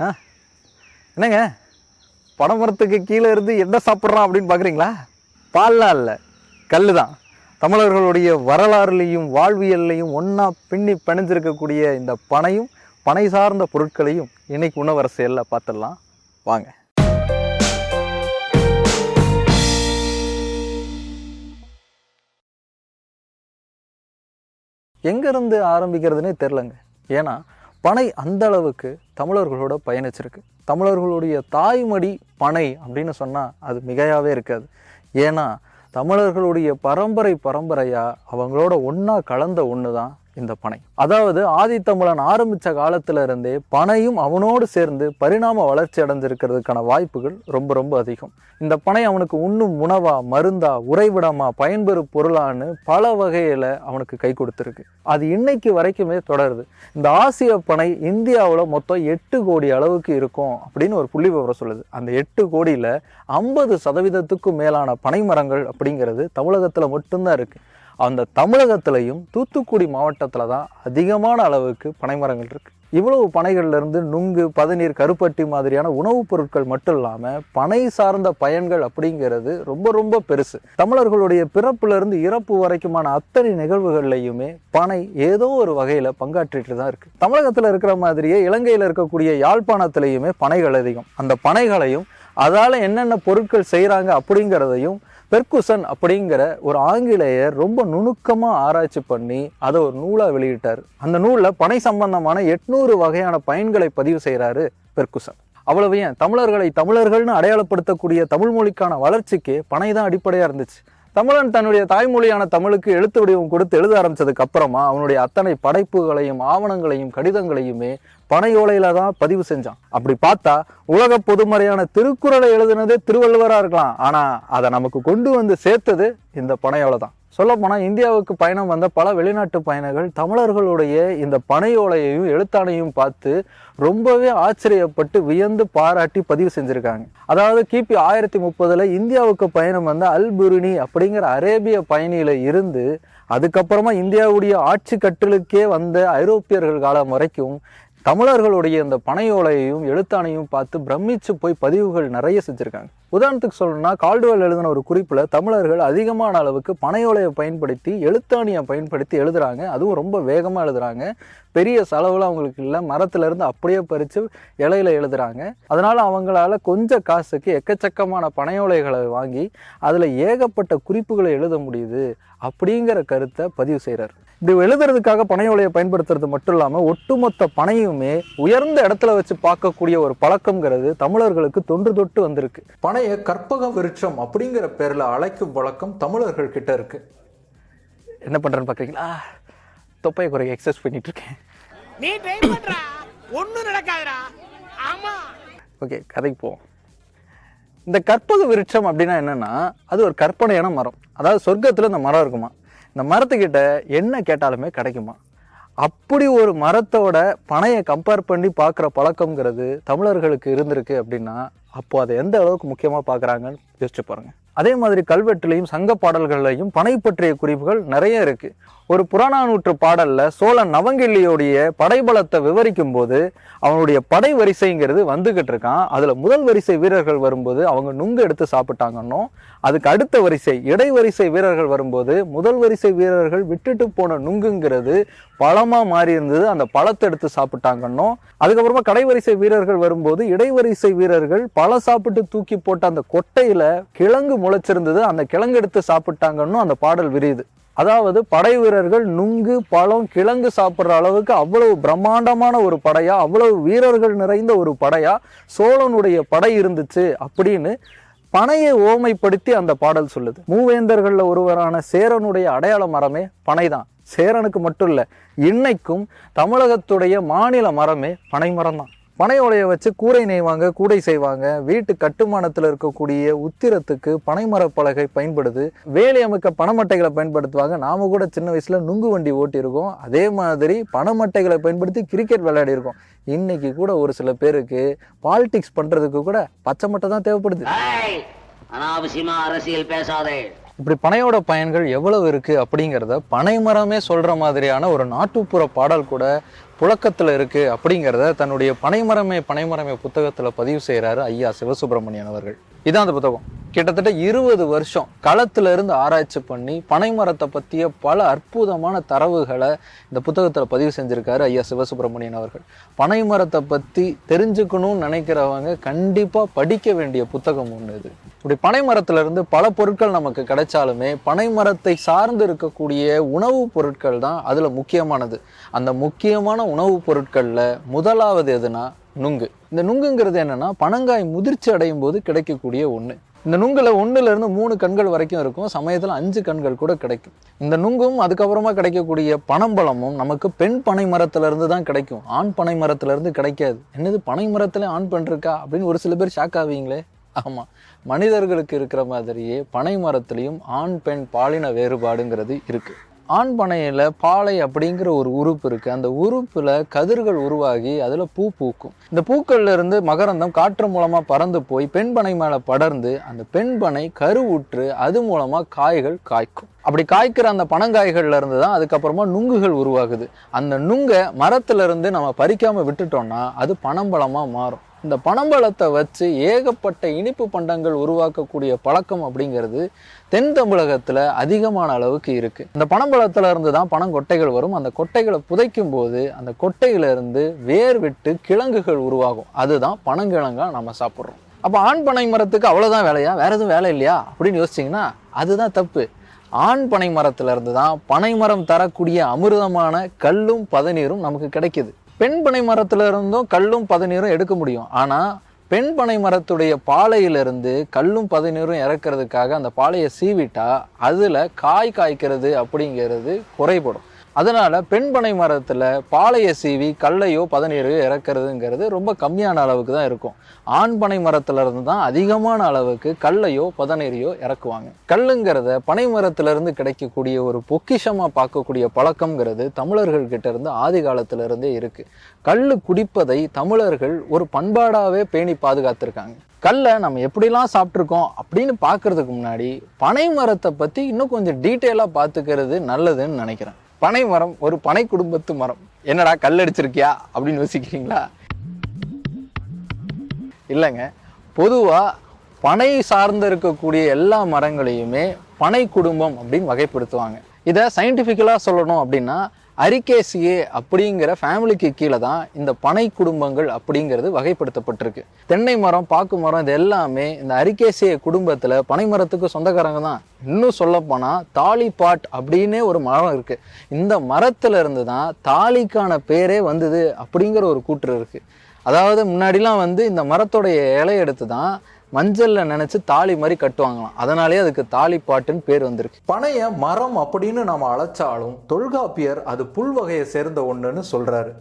ஆ? என்னங்க? பனைமரத்துக்கு கீழே இருந்து என்ன சாப்பிட்றான் அப்படின்னு பார்க்குறீங்களா? பால்லாம் இல்லை. கல் தான் தமிழர்களுடைய வரலாறுலையும் வாழ்வியல்லையும் ஒன்றா பின்னி பிணைஞ்சிருக்கக்கூடிய இந்த பனையும் பனை சார்ந்த பொருட்களையும் இன்னைக்கு உணவரசியலில் பார்த்துடலாம். வாங்க. எங்கேருந்து ஆரம்பிக்கிறதுனே தெரிலங்க ஏன்னா பனை அந்த அளவுக்கு தமிழர்களோட பயணிச்சிருக்கு. தமிழர்களுடைய தாய்மடி பனை அப்படின்னு சொன்னால் அது மிகையாகவே இருக்காது. ஏன்னா தமிழர்களுடைய பரம்பரை பரம்பரையாக அவங்களோட ஒன்றா கலந்த ஒன்று தான் இந்த பனை. அதாவது ஆதித்தமிழன் ஆரம்பித்த காலத்துல இருந்தே பனையும் அவனோடு சேர்ந்து பரிணாம வளர்ச்சி அடைஞ்சிருக்கிறதுக்கான வாய்ப்புகள் ரொம்ப ரொம்ப அதிகம். இந்த பனை அவனுக்கு உண்ணும் உணவா மருந்தா உறைவிடமா பயன்பெறும் பொருளான்னு பல வகையில் அவனுக்கு கை கொடுத்துருக்கு. அது இன்னைக்கு வரைக்குமே தொடருது. இந்த ஆசிய பனை இந்தியாவில் மொத்தம் எட்டு கோடி அளவுக்கு இருக்கும் அப்படின்னு ஒரு புள்ளி விவரம் சொல்லுது. அந்த எட்டு கோடியில் ஐம்பது சதவீதத்துக்கும் மேலான பனை மரங்கள் அப்படிங்கிறது தமிழகத்தில் மட்டும்தான் இருக்குது அந்த தமிழகத்திலையும் தூத்துக்குடி மாவட்டத்தில் தான் அதிகமான அளவுக்கு பனைமரங்கள் இருக்குது இவ்வளவு பனைகள்லேருந்து நுங்கு பதநீர் கருப்பட்டி மாதிரியான உணவுப் பொருட்கள் மட்டும் இல்லாமல் பனை சார்ந்த பயன்கள் அப்படிங்கிறது ரொம்ப ரொம்ப பெருசு. தமிழர்களுடைய பிறப்புலேருந்து இறப்பு வரைக்குமான அத்தனை நிகழ்வுகள்லையுமே பனை ஏதோ ஒரு வகையில் பங்காற்றிட்டு தான் இருக்குது தமிழகத்தில் இருக்கிற மாதிரியே இலங்கையில் இருக்கக்கூடிய யாழ்ப்பாணத்திலையுமே பனைகள் அதிகம். அந்த பனைகளையும் அதால் என்னென்ன பொருட்கள் செய்கிறாங்க அப்படிங்கிறதையும் பெர்குசன் அப்படிங்கிற ஒரு ஆங்கிலேயர் ரொம்ப நுணுக்கமாக ஆராய்ச்சி பண்ணி அதை ஒரு நூலாக வெளியிட்டார். அந்த நூலில் பனை சம்பந்தமான எட்நூறு வகையான பயன்களை பதிவு செய்கிறாரு பெர்குசன். அவ்வளவு ஏன்? தமிழர்களை தமிழர்கள்னு அடையாளப்படுத்தக்கூடிய தமிழ் மொழிக்கான வளர்ச்சிக்கு பனை தான் அடிப்படையாக இருந்துச்சு. தமிழன் தன்னுடைய தாய்மொழியான தமிழுக்கு எழுத்து வடிவம் கொடுத்து எழுத ஆரம்பித்ததுக்கு அப்புறமா அவனுடைய அத்தனை படைப்புகளையும் ஆவணங்களையும் கடிதங்களையுமே பனையோலையில தான் பதிவு செஞ்சான். அப்படி பார்த்தா உலக பொதுமறையான திருக்குறளை எழுதுனது திருவள்ளுவராக இருக்கலாம். ஆனால் அதை நமக்கு கொண்டு வந்து சேர்த்தது இந்த பனையோலை தான் சொல்லப்போனால் இந்தியாவுக்கு பயணம் வந்த பல வெளிநாட்டு பயணிகள் தமிழர்களுடைய இந்த பனையோலையையும் எழுத்தாணையும் பார்த்து ரொம்பவே ஆச்சரியப்பட்டு வியந்து பாராட்டி பதிவு செஞ்சுருக்காங்க. அதாவது கிபி ஆயிரத்தி முப்பதில் இந்தியாவுக்கு பயணம் வந்த அல்புரினி அப்படிங்கிற அரேபிய பயணியில் இருந்து அதுக்கப்புறமா இந்தியாவுடைய ஆட்சி கட்டலுக்கே வந்த ஐரோப்பியர்கள் காலம் வரைக்கும் தமிழர்களுடைய இந்த பனையோலையையும் எழுத்தாணையும் பார்த்து பிரமிச்சு போய் பதிவுகள் நிறைய செஞ்சுருக்காங்க. உதாரணத்துக்கு சொல்லணும்னா கால்டுவெல் எழுதின ஒரு குறிப்பில் தமிழர்கள் அதிகமான அளவுக்கு பனையோலையை பயன்படுத்தி எழுத்தாணியை பயன்படுத்தி எழுதுகிறாங்க அதுவும் ரொம்ப வேகமாக எழுதுறாங்க. பெரிய செலவில் அவங்களுக்கு இல்லை. மரத்துலேருந்து அப்படியே பறித்து இலையில எழுதுகிறாங்க அதனால் அவங்களால கொஞ்சம் காசுக்கு எக்கச்சக்கமான பனையோலைகளை வாங்கி அதில் ஏகப்பட்ட குறிப்புகளை எழுத முடியுது அப்படிங்கிற கருத்தை பதிவு செய்கிறார் இப்படி எழுதுறதுக்காக பனையோலையை பயன்படுத்துறது மட்டும் இல்லாமல் ஒட்டுமொத்த பனையுமே உயர்ந்த இடத்துல வச்சு பார்க்கக்கூடிய ஒரு பழக்கம்ங்கிறது தமிழர்களுக்கு தொன்று தொட்டு வந்திருக்கு. பனையை கற்பக விருட்சம் அப்படிங்கிற பேரில் அழைக்கும் பழக்கம் தமிழர்கள் கிட்ட இருக்கு. என்ன பண்ணுறேன்னு பார்க்குறீங்களா தொப்பையை குறைய எக்ஸசைஸ் பண்ணிட்டு இருக்கேன். நீ ட்ரை பண்றா. ஒண்ணும் நடக்காதுடா. ஆமா. ஓகே கதைக்கு போவோம். இந்த கற்பக விருட்சம் அப்படின்னா என்னன்னா அது ஒரு கற்பனையான மரம். அதாவது சொர்க்கத்தில் இந்த மரம் இருக்குமா? இந்த மரத்துக்கிட்ட என்ன கேட்டாலுமே கிடைக்குமா? அப்படி ஒரு மரத்தோட பனையை கம்பேர் பண்ணி பார்க்குற பழக்கங்கிறது தமிழர்களுக்கு இருந்திருக்கு அப்படின்னா அப்போ அதை எந்த அளவுக்கு முக்கியமாக பார்க்குறாங்கன்னு யோசிச்சு பாருங்கள் அதே மாதிரி கல்வெட்டுலையும் சங்க பாடல்கள்லையும் பனை பற்றிய குறிப்புகள் நிறைய இருக்கு. ஒரு புறநானூற்று பாடல்ல சோழன் நவங்கிள்ளியோடைய படைபலத்தை விவரிக்கும் போது அவனுடைய படை வரிசைங்கிறது வந்துகிட்டு இருக்கான். அதுல முதல் வரிசை வீரர்கள் வரும்போது அவங்க நுங்கு எடுத்து சாப்பிட்டாங்கன்னோ அதுக்கு அடுத்த வரிசை இடைவரிசை வீரர்கள் வரும்போது முதல் வரிசை வீரர்கள் விட்டுட்டு போன நுங்குங்கிறது பழமா மாறி இருந்தது. அந்த பழத்தை எடுத்து சாப்பிட்டாங்கன்னோ அதுக்கப்புறமா கடைவரிசை வீரர்கள் வரும்போது இடைவரிசை வீரர்கள் பழம் சாப்பிட்டு தூக்கி போட்ட அந்த கொட்டையில கிழங்கு முளைச்சிருந்தது. அந்த கிழங்கு எடுத்து சாப்பிட்டாங்கன்னு அந்த பாடல் விரியுது. அதாவது படை வீரர்கள் நுங்கு பழம் கிழங்கு சாப்பிட்ற அளவுக்கு அவ்வளவு பிரம்மாண்டமான ஒரு படையா அவ்வளவு வீரர்கள் நிறைந்த ஒரு படையா சோழனுடைய படை இருந்துச்சு அப்படின்னு பனையை ஓமைப்படுத்தி அந்த பாடல் சொல்லுது. மூவேந்தர்களில் ஒருவரான சேரனுடைய அடையாள மரமே பனைதான். சேரனுக்கு மட்டும் இல்லை இன்னைக்கும் தமிழகத்துடைய மாநில மரமே பனை மரம் தான் பனையோலையை வச்சு கூரை நெய்வாங்க கூடை செய்வாங்க. வீட்டு கட்டுமானத்தில் இருக்கக்கூடிய உத்திரத்துக்கு பனைமரப் பலகை பயன்படுது. வேலி அமைக்க பனைமட்டைகளை பயன்படுத்துவாங்க. நாம கூட சின்ன வயசுல நுங்கு வண்டி ஓட்டியிருக்கோம். அதே மாதிரி பனைமட்டைகளை பயன்படுத்தி கிரிக்கெட் விளையாடி இருக்கோம் இன்னைக்கு கூட ஒரு சில பேருக்கு பாலிடிக்ஸ் பண்றதுக்கு கூட பச்சை மட்டை தான் தேவைப்படுது. அனாவசியமா அரசியல் பேசாதே. இப்படி பனையோட பயன்கள் எவ்வளவு இருக்கு அப்படிங்கிறத பனைமரமே சொல்ற மாதிரியான ஒரு நாட்டுப்புற பாடல் கூட புழக்கத்தில் இருக்குது அப்படிங்கிறத தன்னுடைய பனைமரமே பனைமரமே புத்தகத்தில் பதிவு செய்கிறாரு ஐயா சிவசுப்பிரமணியன் அவர்கள். இதான் அந்த புத்தகம். கிட்டத்தட்ட இருபது வருஷம் களத்திலிருந்து ஆராய்ச்சி பண்ணி பனைமரத்தை பற்றிய பல அற்புதமான தரவுகளை இந்த புத்தகத்தில் பதிவு செஞ்சுருக்காரு ஐயா சிவசுப்பிரமணியன் அவர்கள். பனைமரத்தை பற்றி தெரிஞ்சுக்கணும்னு நினைக்கிறவங்க கண்டிப்பாக படிக்க வேண்டிய புத்தகம் ஒன்று இது. இப்படி பனைமரத்துல இருந்து பல பொருட்கள் நமக்கு கிடைச்சாலுமே பனைமரத்தை சார்ந்து இருக்கக்கூடிய உணவுப் பொருட்கள் தான் அதில் முக்கியமானது. அந்த முக்கியமான உணவுப் பொருட்களில் முதலாவது எதுனா நுங்கு. இந்த நுங்குங்கிறது என்னென்னா பனங்காய் முதிர்ச்சி அடையும் போது கிடைக்கக்கூடிய ஒன்று இந்த நுங்கில் ஒன்றுலேருந்து மூணு கண்கள் வரைக்கும் இருக்கும். சமயத்தில் அஞ்சு கண்கள் கூட கிடைக்கும். இந்த நுங்கும் அதுக்கப்புறமா கிடைக்கக்கூடிய பனம்பழமும் நமக்கு பெண் பனை மரத்துலேருந்து தான் கிடைக்கும். ஆண் பனை மரத்துலேருந்து கிடைக்காது. என்னது பனை மரத்தில் ஆண் பெண் இருக்கா? அப்படின்னு ஒரு சில பேர் ஷாக் ஆவீங்களே? ஆமாம் மனிதர்களுக்கு இருக்கிற மாதிரியே பனை மரத்துலேயும் ஆண் பெண் பாலின வேறுபாடுங்கிறது இருக்குது ஆண் பனையில் பாலை அப்படிங்கிற ஒரு உறுப்பு இருக்குது அந்த உறுப்பில் கதிர்கள் உருவாகி அதில் பூ பூக்கும். இந்த பூக்கள்லேருந்து மகரந்தம் காற்று மூலமாக பறந்து போய் பெண் பனை மேலே படர்ந்து அந்த பெண் பனை கருவுற்று அது மூலமாக காய்கள் காய்க்கும். அப்படி காய்க்கிற அந்த பனங்காய்கள்ல இருந்து தான் அதுக்கப்புறமா நுங்குகள் உருவாகுது. அந்த நுங்கை மரத்துல இருந்து நம்ம பறிக்காம விட்டுட்டோம்னா அது பனம்பழமா மாறும். இந்த பனம்பழத்தை வச்சு ஏகப்பட்ட இனிப்பு பண்டங்கள் உருவாக்கக்கூடிய பழக்கம் அப்படிங்கிறது தென் தமிழகத்தில் அதிகமான அளவுக்கு இருக்கு. இந்த பனம்பழத்துல இருந்து தான் பனங்கொட்டைகள் வரும். அந்த கொட்டைகளை புதைக்கும் போது அந்த கொட்டையிலிருந்து வேர் விட்டு கிழங்குகள் உருவாகும். அதுதான் பனங்கிழங்கா நம்ம சாப்பிட்றோம். அப்போ ஆண் பனை மரத்துக்கு அவ்வளோதான் வேலையா? வேற எதுவும் வேலை இல்லையா? அப்படின்னு யோசிச்சிங்கன்னா அதுதான் தப்பு. ஆண் பனை மரத்துல இருந்து தான் பனை மரம் தரக்கூடிய அமிர்தமான கல்லும் பதநீரும் நமக்கு கிடைக்குது. பெண் பனை மரத்துல இருந்தும் கல்லும் பதநீரும் எடுக்க முடியும். ஆனால் பெண் பனை மரத்துடைய பாலையிலிருந்து கல்லும் பதநீரும் இறக்கிறதுக்காக அந்த பாலையை சீவிட்டா அதில் காய் காய்க்கிறது அப்படிங்கிறது குறைபடும். அதனால் பெண் பனை மரத்தில் பாலையை சீவி கல்லையோ பதநீரையோ இறக்குறதுங்கிறது ரொம்ப கம்மியான அளவுக்கு தான் இருக்கும். ஆண் பனை மரத்துலேருந்து தான் அதிகமான அளவுக்கு கல்லையோ பதநீரையோ இறக்குவாங்க. கல்லுங்கிறத பனை மரத்திலிருந்து கிடைக்கக்கூடிய ஒரு பொக்கிஷமாக பார்க்கக்கூடிய பழக்கம்ங்கிறது தமிழர்கள்கிட்ட இருந்து ஆதி காலத்திலிருந்தே இருக்குது கல் குடிப்பதை தமிழர்கள் ஒரு பண்பாடாகவே பேணி பாதுகாத்திருக்காங்க. கல்லை நம்ம எப்படிலாம் சாப்பிட்ருக்கோம் அப்படின்னு பார்க்குறதுக்கு முன்னாடி பனை மரத்தை பற்றி இன்னும் கொஞ்சம் டீட்டெயிலாக பார்த்துக்கிறது நல்லதுன்னு நினைக்கிறேன். பனை மரம் ஒரு பனை குடும்பத்து மரம். என்னடா கல் அடிச்சிருக்கியா? அப்படின்னு யோசிக்கிறீங்களா? இல்லைங்க. பொதுவாக பனை சார்ந்து இருக்கக்கூடிய எல்லா மரங்களையுமே பனை குடும்பம் அப்படின்னு வகைப்படுத்துவாங்க. இதை சயின்டிஃபிக்கலாக சொல்லணும் அப்படின்னா அரிகேசியே அப்படிங்கிற ஃபேமிலிக்கு கீழே தான் இந்த பனை குடும்பங்கள் அப்படிங்கிறது வகைப்படுத்தப்பட்டிருக்கு. தென்னை மரம் பாக்கு மரம் இது எல்லாமே இந்த அரிகேசிய குடும்பத்தில் பனை மரத்துக்கு சொந்தக்காரங்க தான். இன்னும் சொல்லப்போனால் தாலிபாட் அப்படின்னே ஒரு மரம் இருக்குது இந்த மரத்துல இருந்து தான் தாலிக்கான பேரே வந்தது அப்படிங்கிற ஒரு கூற்று இருக்குது அதாவது முன்னாடிலாம் வந்து இந்த மரத்தோடைய இலையெடுத்து தான் மஞ்சள்ல நினைச்சு தாலி மாதிரி கட்டுவாங்களாம். அதனாலேயே அதுக்கு தாலிப்பாட்டுன்னு பேர் வந்திருக்கு. பனைய மரம் அப்படின்னு நாம அழைச்சாலும் தொல்காப்பியர் அது புல் வகையை சேர்ந்த ஒண்ணுன்னு சொல்றாரு.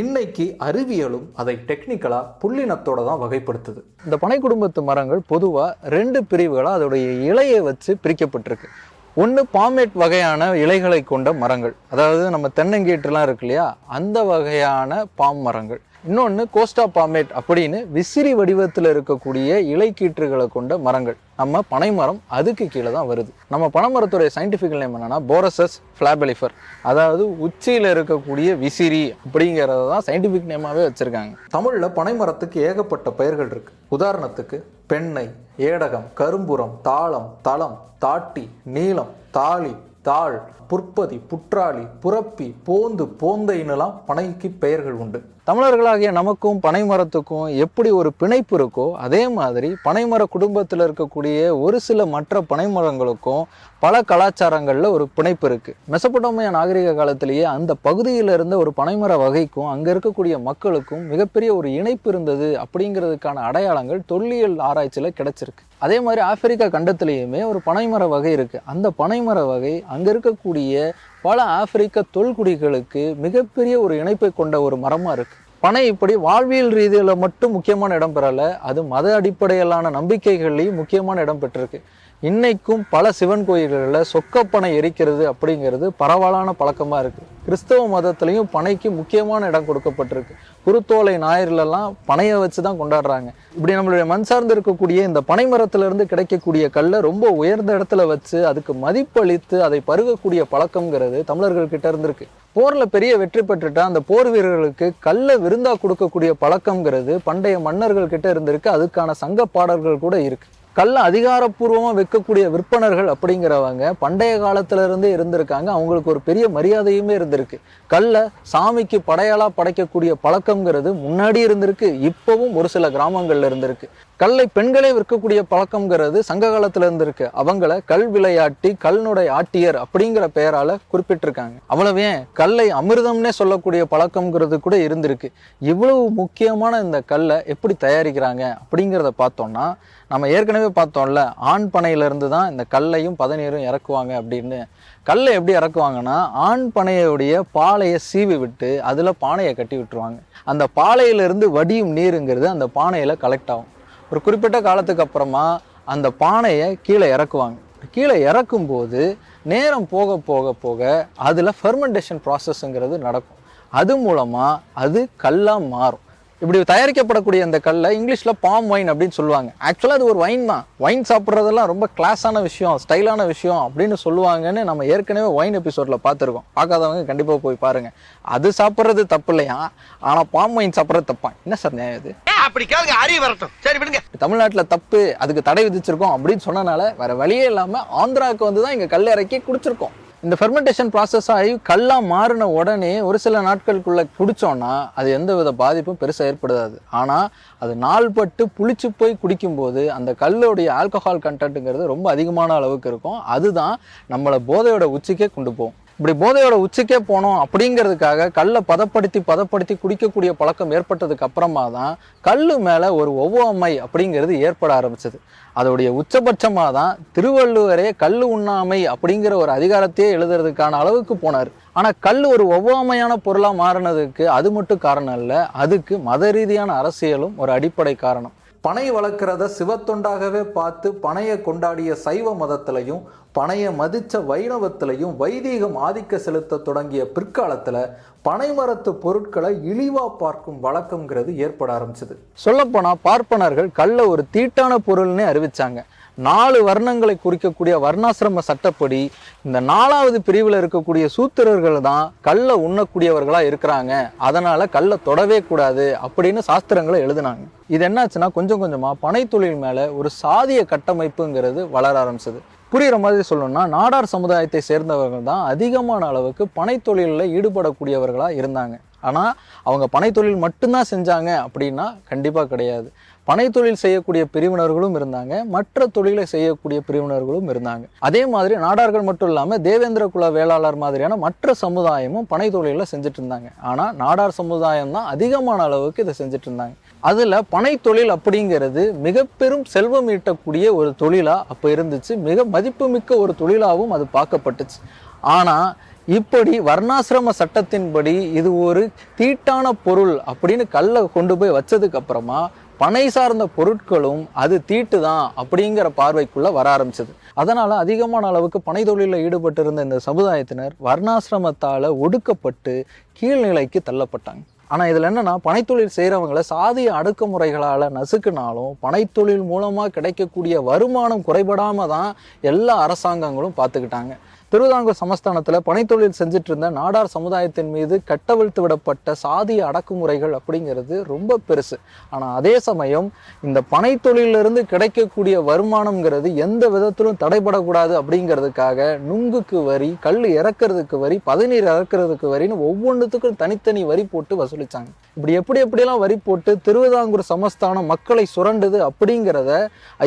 இன்னைக்கு அறிவியலும் அதை டெக்னிக்கலா புள்ளினத்தோட தான் வகைப்படுத்துது. இந்த பனை குடும்பத்து மரங்கள் பொதுவா ரெண்டு பிரிவுகளா அதோடைய இலையை வச்சு பிரிக்கப்பட்டிருக்கு. ஒன்று பாமேட் வகையான இலைகளை கொண்ட மரங்கள். அதாவது நம்ம தென்னங்கீற்றுலாம் இருக்கு இல்லையா? அந்த வகையான பாம் மரங்கள். இன்னொன்று கோஸ்டா பாமேட் அப்படின்னு விசிறி வடிவத்தில் இருக்கக்கூடிய இலைக்கீற்றுகளை கொண்ட மரங்கள். நம்ம பனைமரம் அதுக்கு கீழே தான் வருது. நம்ம பனைமரத்துடைய சயின்டிஃபிக் நேம் என்னன்னா போரசஸ் ஃபிளாபெலிஃபர் அதாவது உச்சியில் இருக்கக்கூடிய விசிறி அப்படிங்கிறத தான் சயின்டிஃபிக் நேமாவே வச்சுருக்காங்க. தமிழில் பனைமரத்துக்கு ஏகப்பட்ட பெயர்கள் இருக்குது உதாரணத்துக்கு பெண்ணை ஏடகம் கரும்புறம் தாளம் தளம் தாட்டி நீளம் தாலி தாள் புற்பதி புற்றாளி புறப்பி போந்து போந்தைன்னுலாம் பனைக்கு பெயர்கள் உண்டு. தமிழர்களாகிய நமக்கும் பனைமரத்துக்கும் எப்படி ஒரு பிணைப்பு இருக்கோ அதே மாதிரி பனைமர குடும்பத்தில் இருக்கக்கூடிய ஒரு சில மற்ற பனை மரங்களுக்கும் பல கலாச்சாரங்களில் ஒரு பிணைப்பு இருக்குது மெசபடோமிய நாகரிக காலத்திலேயே அந்த பகுதியில் இருந்த ஒரு பனைமர வகைக்கும் அங்கே இருக்கக்கூடிய மக்களுக்கும் மிகப்பெரிய ஒரு இணைப்பு இருந்தது அப்படிங்கிறதுக்கான அடையாளங்கள் தொல்லியல் ஆராய்ச்சியில் கிடைச்சிருக்கு. அதே மாதிரி ஆப்பிரிக்கா கண்டத்திலேயுமே ஒரு பனைமர வகை இருக்குது அந்த பனைமர வகை அங்கே இருக்கக்கூடிய பல ஆப்பிரிக்க தொல்குடிகளுக்கு மிகப்பெரிய ஒரு இணைப்பை கொண்ட ஒரு மரமா இருக்கு. பனை இப்படி வாழ்வியல் ரீதியில் மட்டும் முக்கியமான இடம் பெறலை அது மத அடிப்படையிலான நம்பிக்கைகள்லையும் முக்கியமான இடம் பெற்றிருக்கு. இன்னைக்கும் பல சிவன் கோயில்களில் சொக்கப்பனை எரிக்கிறது அப்படிங்கிறது பரவலான பழக்கமாக இருக்குது கிறிஸ்தவ மதத்துலேயும் பனைக்கு முக்கியமான இடம் கொடுக்கப்பட்டிருக்கு. குருத்தோலை ஞாயிறுலலாம் பனையை வச்சு தான் கொண்டாடுறாங்க. இப்படி நம்மளுடைய மண் சார்ந்து இருக்கக்கூடிய இந்த பனை மரத்திலிருந்து கிடைக்கக்கூடிய கல்லை ரொம்ப உயர்ந்த இடத்துல வச்சு அதுக்கு மதிப்பளித்து அதை பருகக்கூடிய பழக்கம்ங்கிறது தமிழர்கள்கிட்ட இருந்திருக்கு. போரில் பெரிய வெற்றி பெற்றுட்டா அந்த போர் வீரர்களுக்கு கல்லை விருந்தா கொடுக்கக்கூடிய பழக்கம்ங்கிறது பண்டைய மன்னர்கள் கிட்ட இருந்திருக்கு. அதுக்கான சங்க பாடல்கள் கூட இருக்குது கல்லை அதிகாரப்பூர்வமா வைக்கக்கூடிய விற்பனர்கள் அப்படிங்கிறவங்க பண்டைய காலத்துல இருந்தே இருந்திருக்காங்க. அவங்களுக்கு ஒரு பெரிய மரியாதையுமே இருந்திருக்கு. கல்லை சாமிக்கு படையாளா படைக்கக்கூடிய பழக்கம்ங்கிறது முன்னாடி இருந்திருக்கு. இப்பவும் ஒரு சில கிராமங்கள்ல இருந்திருக்கு. கல்லை பெண்களே விற்கக்கூடிய பழக்கம்ங்கிறது சங்க காலத்துல இருக்கு அவங்கள கல் விளையாட்டி கல்னுடைய ஆட்டியர் அப்படிங்கிற பெயரால குறிப்பிட்டிருக்காங்க. அவ்வளவே கல்லை அமிர்தம்னே சொல்லக்கூடிய பழக்கம்ங்கிறது கூட இருந்திருக்கு. இவ்வளவு முக்கியமான இந்த கல்லை எப்படி தயாரிக்கிறாங்க அப்படிங்கிறத பார்த்தோம்னா நம்ம ஏற்கனவே பார்த்தோம்ல ஆண் பனையிலிருந்து தான் இந்த கல்லையும் பதநீரும் இறக்குவாங்க அப்படின்னு. கல்லை எப்படி இறக்குவாங்கன்னா ஆண் பனையுடைய பாலையை சீவி விட்டு அதில் பானையை கட்டி விட்டுருவாங்க. அந்த பாலையிலிருந்து வடியும் நீருங்கிறது அந்த பானையில் கலெக்ட் ஆகும். ஒரு குறிப்பிட்ட காலத்துக்கு அப்புறமா அந்த பானையை கீழே இறக்குவாங்க. கீழே இறக்கும்போது நேரம் போக போக போக அதில் ஃபெர்மெண்டேஷன் ப்ராசஸ்ங்கிறது நடக்கும். அது மூலமாக அது கல்லாக மாறும். இப்படி தயாரிக்கப்படக்கூடிய அந்த கல்லை இங்கிலீஷில் பாம் ஒயின் அப்படின்னு சொல்லுவாங்க. ஆக்சுவலாக அது ஒரு ஒயின் தான். ஒயின் சாப்பிட்றதெல்லாம் ரொம்ப கிளாஸான விஷயம் ஸ்டைலான விஷயம் அப்படின்னு சொல்லுவாங்கன்னு நம்ம ஏற்கனவே ஒயின் எபிசோடில் பார்த்துருக்கோம். பார்க்காதவங்க கண்டிப்பாக போய் பாருங்கள் அது சாப்பிட்றது தப்பு இல்லையா? ஆனால் பாம் ஒயின் சாப்பிட்றது தப்பா? என்ன சார் நியாயம் இது? அப்படி கேளுங்க அறிவு வரட்டும். சரி விடுங்க. தமிழ்நாட்டில் தப்பு அதுக்கு தடை விதிச்சிருக்கோம் அப்படின்னு சொன்னனால வேற வழியே இல்லாமல் ஆந்திராவுக்கு வந்து தான் இங்கே கல் இறக்கி குடிச்சிருக்கோம். இந்த ஃபெர்மெண்டேஷன் ப்ராசஸ் ஆகி கல்லாக மாறின உடனே ஒரு சில நாட்களுக்குள்ளே குடித்தோன்னா அது எந்த வித பாதிப்பும் பெருசாக ஏற்படுதாது ஆனால் அது நாள்பட்டு புளிச்சு போய் குடிக்கும்போது அந்த கல்லுடைய ஆல்கஹால் கண்டென்ட்டுங்கிறது ரொம்ப அதிகமான அளவுக்கு இருக்கும். அதுதான் நம்மளை போதையோட உச்சிக்கே கொண்டு போகும். இப்படி போதையோட உச்சிக்கே போனோம் அப்படிங்கிறதுக்காக கல்லை பதப்படுத்தி பதப்படுத்தி குடிக்கக்கூடிய பழக்கம் ஏற்பட்டதுக்கு அப்புறமா தான் கல் மேலே ஒரு ஒவ்வாமை அப்படிங்கிறது ஏற்பட ஆரம்பிச்சது. அதோடைய உச்சபட்சமாக தான் திருவள்ளுவரே கல் உண்ணாமை அப்படிங்கிற ஒரு அதிகாரத்தையே எழுதுறதுக்கான அளவுக்கு போனார். ஆனால் கல் ஒரு ஒவ்வாமையான பொருளாக மாறினதுக்கு அது மட்டும் காரணம் இல்லை அதுக்கு மத ரீதியான அரசியலும் ஒரு அடிப்படை காரணம். பனை வளர்க்குறத சிவத்தொண்டாகவே பார்த்து பனையை கொண்டாடிய சைவ மதத்திலையும் பனையை மதித்த வைணவத்திலையும் வைதீகம் ஆதிக்க செலுத்த தொடங்கிய பிற்காலத்தில் பனை மரத்து பொருட்களை இழிவாக பார்க்கும் வழக்கம்ங்கிறது ஏற்பட ஆரம்பிச்சது. சொல்லப்போனால் பார்ப்பனர்கள் கல்லை ஒரு தீட்டான பொருள்னே அறிவித்தாங்க நாலு வர்ணங்களை குறிக்கக்கூடிய வர்ணாசிரம சட்டப்படி இந்த நாலாவது பிரிவில் இருக்கக்கூடிய சூத்திரர்கள் தான் கல்லை உண்ணக்கூடியவர்களாக இருக்கிறாங்க. அதனால் கல்லை தொடவே கூடாது அப்படின்னு சாஸ்திரங்களை எழுதினாங்க. இது என்னாச்சுன்னா கொஞ்சம் கொஞ்சமாக பனைத்தொழில் மேலே ஒரு சாதிய கட்டமைப்புங்கிறது வளர ஆரம்பிச்சது. புரிகிற மாதிரி சொல்லணும்னா நாடார் சமுதாயத்தை சேர்ந்தவர்கள் தான் அதிகமான அளவுக்கு பனைத்தொழிலில் ஈடுபடக்கூடியவர்களாக இருந்தாங்க. ஆனால் அவங்க பனைத்தொழில் மட்டும்தான் செஞ்சாங்க அப்படின்னா கண்டிப்பாக கிடையாது. பனைத்தொழில் செய்யக்கூடிய பிரிவினர்களும் இருந்தாங்க. மற்ற தொழிலை செய்யக்கூடிய பிரிவினர்களும் இருந்தாங்க. அதே மாதிரி நாடார்கள் மட்டும் இல்லாமல் தேவேந்திர குல வேளாளர் மாதிரியான மற்ற சமுதாயமும் பனைத்தொழிலில் செஞ்சுட்டு இருந்தாங்க. ஆனால் நாடார் சமுதாயம் தான் அதிகமான அளவுக்கு இதை செஞ்சுட்டு இருந்தாங்க. அதில் பனைத்தொழில் அப்படிங்கிறது மிக பெரும் செல்வம் ஈட்டக்கூடிய ஒரு தொழிலாக அப்போ இருந்துச்சு. மிக மதிப்புமிக்க ஒரு தொழிலாகவும் அது பார்க்கப்பட்டுச்சு. ஆனால் இப்படி வர்ணாசிரம சட்டத்தின்படி இது ஒரு தீட்டான பொருள் அப்படின்னு கல்லை கொண்டு போய் வச்சதுக்கு அப்புறமா பனை சார்ந்த பொருட்களும் அது தீட்டு தான் அப்படிங்கிற பார்வைக்குள்ளே வர ஆரம்பிச்சது. அதனால் அதிகமான அளவுக்கு பனை தொழிலில் ஈடுபட்டிருந்த இந்த சமுதாயத்தினர் வர்ணாசிரமத்தால் ஒடுக்கப்பட்டு கீழ்நிலைக்கு தள்ளப்பட்டாங்க. ஆனால் இதில் என்னென்னா பனைத்தொழில் செய்கிறவங்கள சாதிய அடக்குமுறைகளால் நசுக்குனாலும் பனைத்தொழில் மூலமாக கிடைக்கக்கூடிய வருமானம் குறைபடாமல் தான் எல்லா அரசாங்கங்களும் பார்த்துக்கிட்டாங்க. திருவிதாங்கூர் சமஸ்தானத்தில் பனைத்தொழில் செஞ்சுட்டு இருந்த நாடார் சமுதாயத்தின் மீது கட்டவிழ்த்து விடப்பட்ட சாதிய அடக்குமுறைகள் அப்படிங்கிறது ரொம்ப பெருசு. ஆனால் அதே சமயம் இந்த பனைத்தொழிலிருந்து கிடைக்கக்கூடிய வருமானம்ங்கிறது எந்த விதத்திலும் தடைபடக்கூடாது அப்படிங்கிறதுக்காக நுங்குக்கு வரி கல் இறக்கிறதுக்கு வரி பதநீர் இறக்கிறதுக்கு வரின்னு ஒவ்வொன்றுத்துக்கும் தனித்தனி வரி போட்டு வசூலிச்சாங்க. இப்படி எப்படி எப்படியெல்லாம் வரி போட்டு திருவிதாங்கூர் சமஸ்தானம் மக்களை சுரண்டுது அப்படிங்கிறத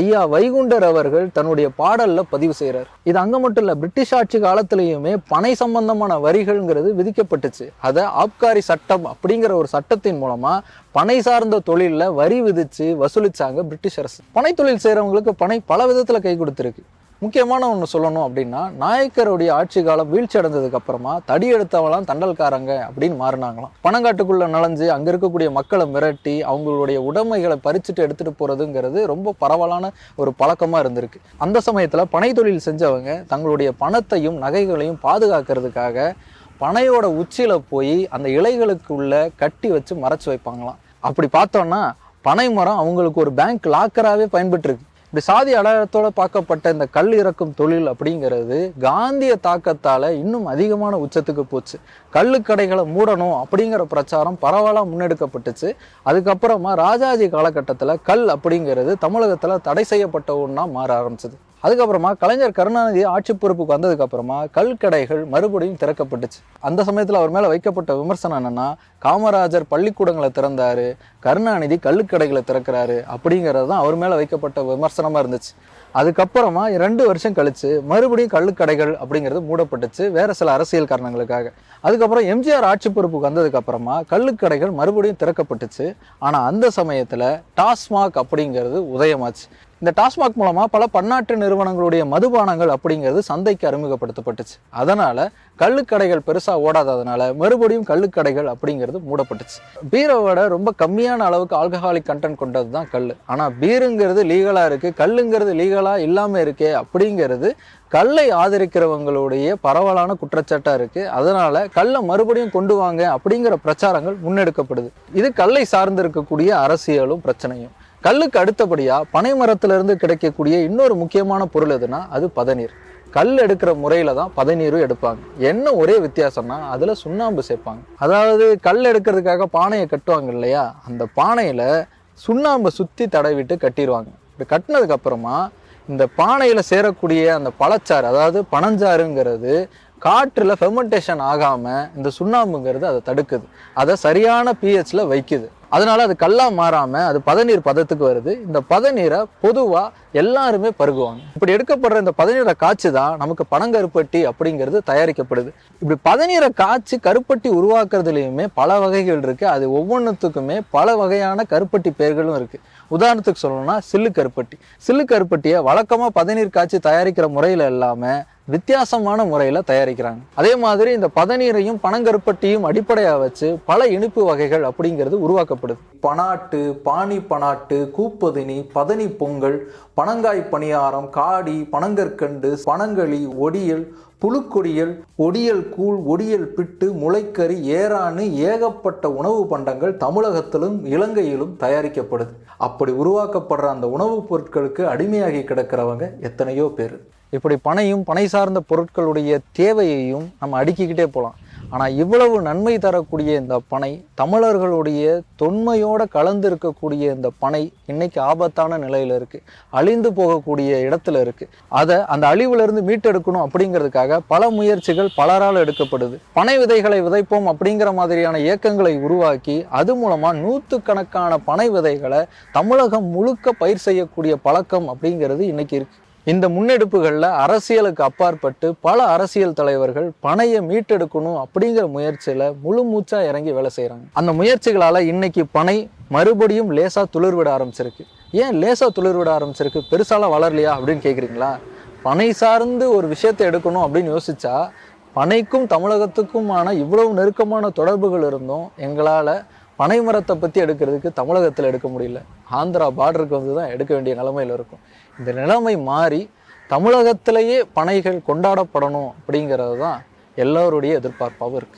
ஐயா வைகுண்டர் அவர்கள் தன்னுடைய பாடல்ல பதிவு செய்கிறார் இது அங்க மட்டும் இல்ல பிரிட்டிஷ் ஆட்சி காலத்திலையுமே பனை சம்பந்தமான வரிகள்ங்கிறது விதிக்கப்பட்டுச்சு. அதை ஆப்காரி சட்டம் அப்படிங்கிற ஒரு சட்டத்தின் மூலமா பனை சார்ந்த தொழிலில் வரி விதிச்சு வசூலிச்சாங்க பிரிட்டிஷ் அரசு. பனை தொழில் செய்கிறவங்களுக்கு பனை பல விதத்தில் கை கொடுத்துருக்கு. முக்கியமான ஒன்று சொல்லணும் அப்படின்னா நாயக்கருடைய ஆட்சி காலம் வீழ்ச்சி அடைஞ்சதுக்கு அப்புறமா தடி எடுத்தவெல்லாம் தண்டல்காரங்க அப்படின்னு மாறினாங்களாம். பணங்காட்டுக்குள்ளே நுழைஞ்சு அங்கே இருக்கக்கூடிய மக்களை மிரட்டி அவங்களுடைய உடைமைகளை பறிச்சுட்டு எடுத்துட்டு போறதுங்கிறது ரொம்ப பரவலான ஒரு பழக்கமாக இருந்திருக்கு. அந்த சமயத்தில் பனை தொழில் செஞ்சவங்க தங்களுடைய பணத்தையும் நகைகளையும் பாதுகாக்கிறதுக்காக பனையோட உச்சியில போய் அந்த இலைகளுக்குள்ள கட்டி வச்சு மறைச்சு வைப்பாங்களாம். அப்படி பார்த்தோம்னா பனை மரம் அவங்களுக்கு ஒரு பேங்க் லாக்கராகவே பயன்பட்டுருக்கு இப்படி சாதி அடையாளத்தோடு பார்க்கப்பட்ட இந்த கல் இறக்கும் தொழில் அப்படிங்கிறது காந்திய தாக்கத்தால் இன்னும் அதிகமான உச்சத்துக்கு போச்சு. கல்லுக்கடைகளை மூடணும் அப்படிங்கிற பிரச்சாரம் பரவலாக முன்னெடுக்கப்பட்டுச்சு. அதுக்கப்புறமா ராஜாஜி காலகட்டத்தில் கல் அப்படிங்கிறது தமிழகத்தில் தடை செய்யப்பட்ட ஒன்றா மாற ஆரம்பிச்சது. அதுக்கப்புறமா கலைஞர் கருணாநிதி ஆட்சி பொறுப்புக்கு வந்ததுக்கு அப்புறமா கல்கடைகள் மறுபடியும் திறக்கப்பட்டுச்சு. அந்த சமயத்தில் அவர் மேலே வைக்கப்பட்ட விமர்சனம் என்னன்னா காமராஜர் பள்ளிக்கூடங்களை திறந்தாரு கருணாநிதி கல்லுக்கடைகளை திறக்கிறாரு அப்படிங்கிறது தான் அவர் மேலே வைக்கப்பட்ட விமர்சனமாக இருந்துச்சு. அதுக்கப்புறமா ரெண்டு வருஷம் கழிச்சு மறுபடியும் கள்ளுக்கடைகள் அப்படிங்கிறது மூடப்பட்டுச்சு. வேற சில அரசியல் காரணங்களுக்காக. அதுக்கப்புறம் எம்ஜிஆர் ஆட்சி பொறுப்புக்கு வந்ததுக்கு அப்புறமா கள்ளுக்கடைகள் மறுபடியும் திறக்கப்பட்டுச்சு. ஆனால் அந்த சமயத்தில் டாஸ்மாக் அப்படிங்கிறது உதயமாச்சு. இந்த டாஸ்மாக் மூலமா பல பன்னாட்டு நிறுவனங்களுடைய மதுபானங்கள் அப்படிங்கிறது சந்தைக்கு அறிமுகப்படுத்தப்பட்டுச்சு. அதனால கள்ளுக்கடைகள் பெருசா ஓடாததுனால மறுபடியும் கள்ளுக்கடைகள் அப்படிங்கிறது மூடப்பட்டுச்சு. பீரை விட ரொம்ப கம்மியான அளவுக்கு ஆல்கஹாலிக் கண்டென்ட் கொண்டது தான் கல் ஆனா பீருங்கிறது லீகலா இருக்கு கல்லுங்கிறது லீகலா இல்லாம இருக்கே அப்படிங்கிறது கல்லை ஆதரிக்கிறவங்களுடைய பரவலான குற்றச்சாட்டாக இருக்கு. அதனால கல்லை மறுபடியும் கொண்டு வாங்க அப்படிங்கிற பிரச்சாரங்கள் முன்னெடுக்கப்படுது. இது கல்லை சார்ந்து இருக்கக்கூடிய அரசியலும் பிரச்சனையும். கல்லுக்கு அடுத்தபடியாக பனை மரத்துல இருந்து கிடைக்கக்கூடிய இன்னொரு முக்கியமான பொருள் எதுனா அது பதநீர். கல் எடுக்கிற முறையில் தான் பதநீரும் எடுப்பாங்க. என்ன ஒரே வித்தியாசம்னா அதில் சுண்ணாம்பு சேர்ப்பாங்க. அதாவது கல் எடுக்கிறதுக்காக பானையை கட்டுவாங்க இல்லையா? அந்த பானையில் சுண்ணாம்பை சுற்றி தடவிட்டு கட்டிடுவாங்க இப்படி கட்டினதுக்கப்புறமா இந்த பானையில் சேரக்கூடிய அந்த பழச்சாறு அதாவது பனஞ்சாறுங்கிறது காற்றில் ஃபெர்மெண்டேஷன் ஆகாமல் இந்த சுண்ணாம்புங்கிறது அதை தடுக்குது. அதை சரியான பிஹெச்சில் வைக்குது. அதனால அது கல்லா மாறாமல் அது பதநீர் பதத்துக்கு வருது. இந்த பதநீரை பொதுவாக எல்லாருமே பருகுவாங்க. இப்படி எடுக்கப்படுற இந்த பதநீரை காய்ச்சி தான் நமக்கு பனங்கருப்பட்டி அப்படிங்கிறது தயாரிக்கப்படுது. இப்படி பதநீரை காய்ச்சி கருப்பட்டி உருவாக்குறதுலையுமே பல வகைகள் இருக்குது அது ஒவ்வொன்றுத்துக்குமே பல வகையான கருப்பட்டி பெயர்களும் இருக்குது உதாரணத்துக்கு சொல்லணும்னா சில்லு கருப்பட்டி. சில்லு கருப்பட்டியை வழக்கமாக பதநீர் காய்ச்சி தயாரிக்கிற முறையில் இல்லாமல் வித்தியாசமான முறையில் தயாரிக்கிறாங்க. அதே மாதிரி இந்த பதநீரையும் பனங்கருப்பட்டியும் அடிப்படையாக வச்சு பல இனிப்பு வகைகள் அப்படிங்கிறது உருவாக்கப்படுது. பனாட்டு பானி பனாட்டு கூப்பதினி பதனி பொங்கல் பனங்காய் பணியாரம் காடி பனங்கற்கண்டு பனங்களி ஒடியல் புழுக்கொடியல் ஒடியல் கூழ் ஒடியல் பிட்டு முளைக்கறி ஏரானு ஏகப்பட்ட உணவு பண்டங்கள் தமிழகத்திலும் இலங்கையிலும் தயாரிக்கப்படுது. அப்படி உருவாக்கப்படுற அந்த உணவுப் பொருட்களுக்கு அடிமையாகி கிடக்கிறவங்க எத்தனையோ பேர். இப்படி பனையும் பனை சார்ந்த பொருட்களுடைய தேவையையும் நம்ம அடுக்கிக்கிட்டே போகலாம். ஆனால் இவ்வளவு நன்மை தரக்கூடிய இந்த பனை தமிழர்களுடைய தொன்மையோடு கலந்து இருக்கக்கூடிய இந்த பனை இன்னைக்கு ஆபத்தான நிலையில் இருக்குது அழிந்து போகக்கூடிய இடத்துல இருக்குது அதை அந்த அழிவுலேருந்து மீட்டெடுக்கணும் அப்படிங்கிறதுக்காக பல முயற்சிகள் பலரால் எடுக்கப்படுது. பனை விதைகளை விதைப்போம் அப்படிங்கிற மாதிரியான இயக்கங்களை உருவாக்கி அது மூலமாக நூற்றுக்கணக்கான பனை விதைகளை தமிழகம் முழுக்க பயிர் செய்யக்கூடிய பழக்கம் அப்படிங்கிறது இன்னைக்கு இருக்குது இந்த முன்னெடுப்புகளில் அரசியலுக்கு அப்பாற்பட்டு பல அரசியல் தலைவர்கள் பனையை மீட்டெடுக்கணும் அப்படிங்கிற முயற்சியில் முழு மூச்சா இறங்கி வேலை செய்கிறாங்க அந்த முயற்சிகளால் இன்னைக்கு பனை மறுபடியும் லேசாக துளிர் விட ஆரம்பிச்சிருக்கு. ஏன் லேசாக துளிர்விட ஆரம்பிச்சிருக்கு? பெருசாலாம் வளரலையா அப்படின்னு கேட்குறீங்களா பனை சார்ந்து ஒரு விஷயத்தை எடுக்கணும் அப்படின்னு யோசிச்சா பனைக்கும் தமிழகத்துக்குமான இவ்வளவு நெருக்கமான தொடர்புகள் இருந்தும் எங்களால் பனை மரத்தை பற்றி எடுக்கிறதுக்கு தமிழகத்தில் எடுக்க முடியல. ஆந்திரா பார்டருக்கு வந்து தான் எடுக்க வேண்டிய நிலைமையில் இருக்கும். இந்த நிலைமை மாறி தமிழகத்திலேயே பனைகள் கொண்டாடப்படணும் அப்படிங்கிறது தான் எல்லோருடைய எதிர்பார்ப்பாகவும் இருக்குது